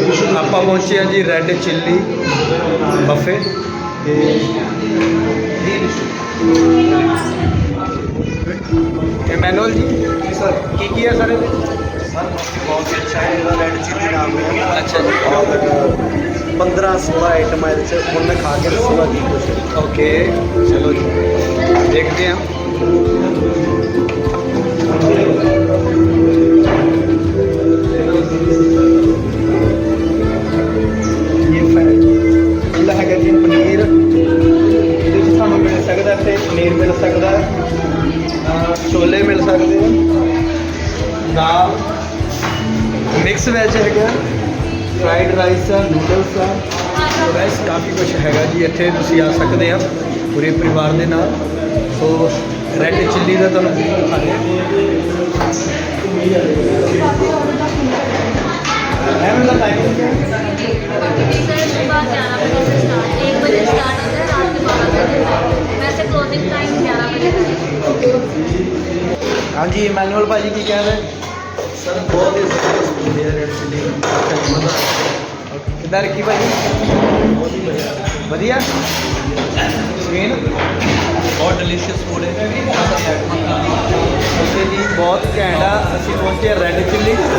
ਆਪਾਂ ਪਹੁੰਚੇ ਹਾਂ ਜੀ ਰੈੱਡ ਚਿੱਲੀ ਬਫੇ ਤੇ ਮੈਨੂਅਲ ਜੀ ਸਰ ਕੀ ਕੀ ਹੈ ਸਰ ਇਹਦੇ बहुत अच्छा है मेरा रेड चिल्ली नाम है अच्छा जी। और पंद्रह सोलह आइटम है जैसे उनमें खा के दसूंगा की कुछ ਓਕੇ ਚਲੋ ਜੀ ਦੇਖਦੇ ਹਾਂ ਪਨੀਰ ਮਿਲ ਸਕਦਾ ਅਹ ਛੋਲੇ ਮਿਲ ਸਕਦੇ ਆ ਦਾਲ। ਮਿਕਸ ਵੈਜ ਹੈਗਾ। ਫਰਾਈਡ ਰਾਈਸ ਆ ਨੂਡਲਸ ਆ। ਸੋ ਗਾਇਸ ਕਾਫੀ ਕੁਝ ਹੈਗਾ ਜੀ। ਇੱਥੇ ਤੁਸੀਂ ਆ ਸਕਦੇ ਆ ਪੂਰੇ ਪਰਿਵਾਰ ਦੇ ਨਾਲ। ਸੋ ਰੈੱਡ ਚਿੱਲੀ ਦਾ ਤੁਹਾਨੂੰ ਦਿਖਾਣੇ टाइम ग्यारह बजे तक है ਹਾਂਜੀ ਇਮੈਨੂਅਲ ਭਾਜੀ ਕੀ ਕਹਿ ਰਹੇ सर बहुत ही जबरदस्त बंदे है रेड चिल्ली मज़ा ਕਿੱਦਾਂ ਰੱਖੀ ਭਾਜੀ ਵਧੀਆ ਸਕਰੀਨ बहुत डिलीशियस फूड है ਓਕੇ ਜੀ ਬਹੁਤ ਘੈਂਟ ਆ ਅਸੀਂ ਪਹੁੰਚੇ ਰੈੱਡ ਚਿੱਲੀ ਤੇ